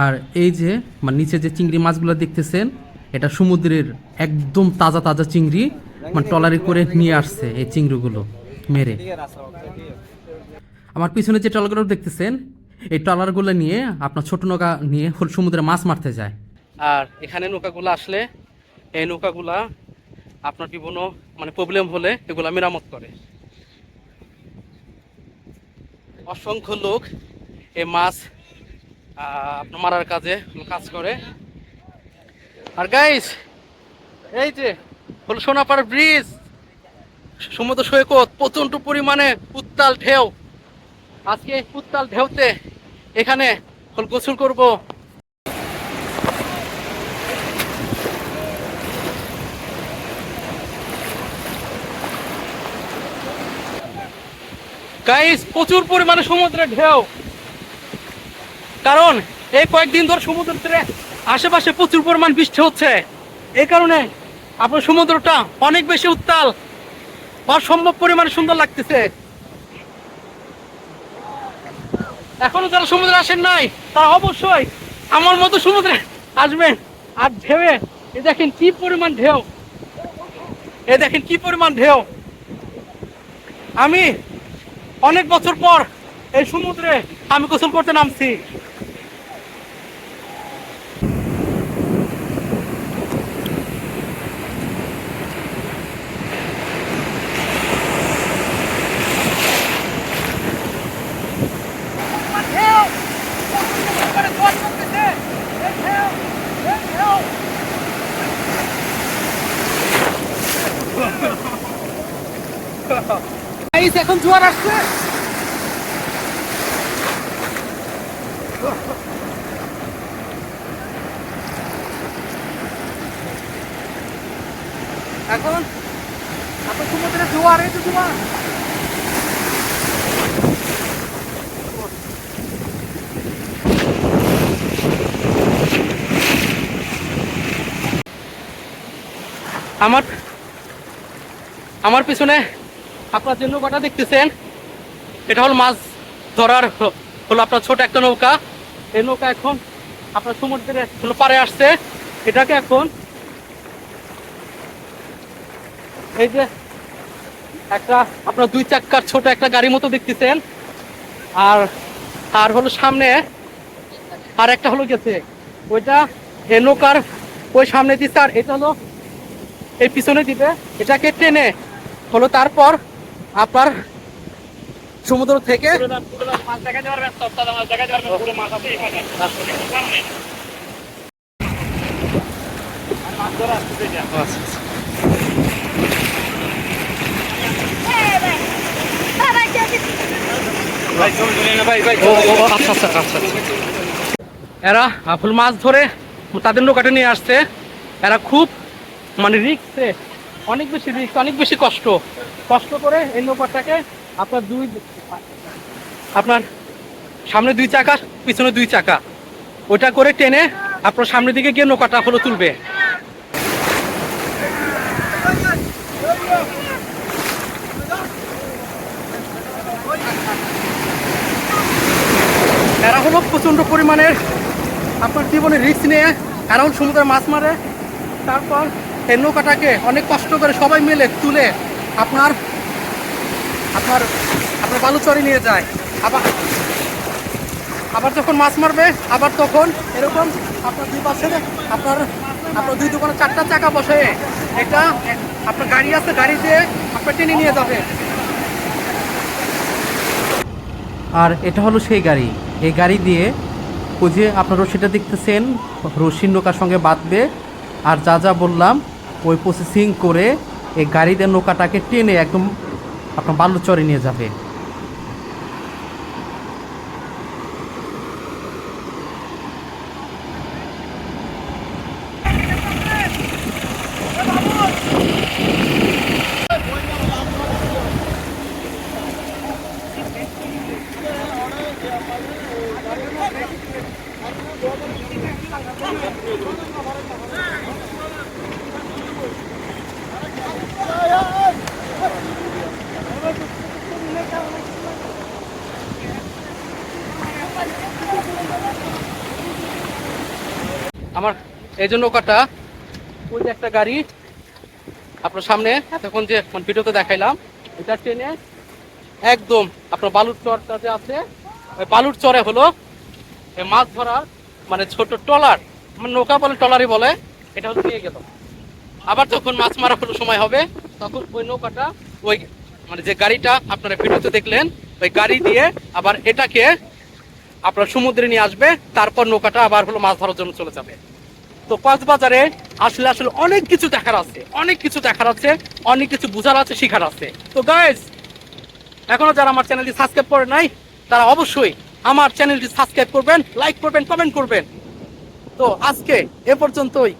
আর এই যে মানে নিচে যে চিংড়ি মাছগুলো দেখতেছেন, এটা সমুদ্রের একদম তাজা তাজা চিংড়ি মানে ট্রলারে করে নিয়ে আসছে এই চিংড়িগুলো মেরে। আমার পিছনে যে ট্রলারগুলো দেখতেছেন, এই ট্রলারগুলো নিয়ে আপনার ছোট নৌকা নিয়ে সমুদ্রে মাছ মারতে যায়। আর এখানে নৌকাগুলো আসলে, এই নৌকাগুলা আপনার বিভিন্ন মানে প্রবলেম হলে এগুলো মেরামত করে। অসংখ্য লোক এই মাছ মারার কাজে কাজ করে। আর গাইস এই যে হলো সোনাপাড়া ব্রিজ, সমুদ্র সৈকত প্রচণ্ড পরিমাণে উত্তাল ঢেউ। আজকে উত্তাল ঢেউতে এখানে হল গোসল করব। গাইস প্রচুর পরিমাণে সমুদ্রের ঢেউ। কারণ এই কয়েকদিন ধরে সমুদ্রের তীরে আশেপাশে প্রচুর পরিমাণ বৃষ্টি হচ্ছে। এই কারণে আপনার সমুদ্রটা অনেক বেশি উত্তাল অসম্ভব পরিমাণে সুন্দর লাগতেছে। এখনও যারা সমুদ্রে আসেন নাই, তারা অবশ্যই আমার মতো সমুদ্রে আসবেন আর ঢেউয়ে এ দেখেন কি পরিমাণ ঢেউ। এ দেখেন কি পরিমাণ ঢেউ। আমি অনেক বছর পর এই সমুদ্রে আমি গোসল করতে নামছি। Guys, এখন জোয়ার আসছে। এখন আপনার সমুদ্রে জোয়ার এই তো জোয়ার। আমার আমার পিছনে আপনার যে নৌকাটা দেখতেছেন, এটা হলো মাছ ধরার হলো আপনার ছোট একটা নৌকা। এই নৌকা এখন আপনার সমুদ্রে হলো পারে আসছে। এটাকে এখন এই যে একটা আপনার দুই চাক্কার ছোট একটা গাড়ির মতো দেখতেছেন। আর আর হলো সামনে আর একটা হলো গেছে। ওইটা এই নৌকার ওই সামনে দিচ্ছে আর এটা হলো এই পিছনে দিবে। এটাকে টেনে হলো তারপর আপনার সমুদ্র থেকে। এরা ফুল মাছ ধরে তাদের নৌকাটা নিয়ে আসছে এরা খুব মানে রিক্সে অনেক বেশি রিস্ক অনেক বেশি কষ্ট। কষ্ট করে এই নৌকাটাকে আপনার দুই, আপনার সামনে দুই চাকা, পিছনে দুই চাকা। ওটা করে টেনে আপনার সামনের দিকে গিয়ে নৌকাটা হলো তুলবে। এরা হলো প্রচণ্ড পরিমাণের আপনার জীবনে রিস্ক নিয়ে, এরা হলো সমুদ্রে মাছ মারে। তারপর এই নৌকাটাকে অনেক কষ্ট করে সবাই মিলে তুলে আপনার আপনার আপনার বালুচরে নিয়ে যায়। আবার আবার যখন মাছ মারবে, আবার তখন এরকম আপনার দুই পাশে আপনার আপনার দুই দোকানে চারটা চাকা বসে। এটা আপনার গাড়ি আছে, গাড়ি দিয়ে আপনার টেনে নিয়ে যাবে। আর এটা হলো সেই গাড়ি। এই গাড়ি দিয়ে ওই যে আপনার রশিটা দেখতেছেন, রশির নৌকার সঙ্গে বাঁধবে। আর যা যা বললাম ওই প্রসেসিং করে এই গাড়িতে নৌকাটাকে টেনে একদম আপনার বালুচরে নিয়ে যাবে। আমার এই জন্য কাটা ওই একটা গাড়ি, আপনার সামনে এখন যে মানে ভিডিওতে দেখাইলাম, এটা ট্রেনে একদম আপনার বালুর চরটা যে আছে, ওই বালুর চরে হলো মাছ ধরার মানে ছোট ট্রলার মানে নৌকা বলে ট্রলারই বলে, এটা হলো নিয়ে গেল আবার যখন মাছ মারা কোনো সময় হবে, তখন ওই নৌকাটা, ওই মানে যে গাড়িটা আপনারা ভিডিওতে দেখলেন, ওই গাড়ি দিয়ে আবার এটাকে আপনার সমুদ্রে নিয়ে আসবে, তারপর নৌকাটা আবার হলো মাছ ধরার জন্য চলে যাবে। তো কক্সবাজারে আসলে আসলে অনেক কিছু দেখার আছে, অনেক কিছু দেখার আছে, অনেক কিছু বোঝার আছে, শেখার আছে। তো গাইজ এখনও যারা আমার চ্যানেলটি সাবস্ক্রাইব করে নাই, তারা অবশ্যই আমার চ্যানেলটি সাবস্ক্রাইব করবেন লাইক করবেন কমেন্ট করবেন। তো আজকে এ পর্যন্তই।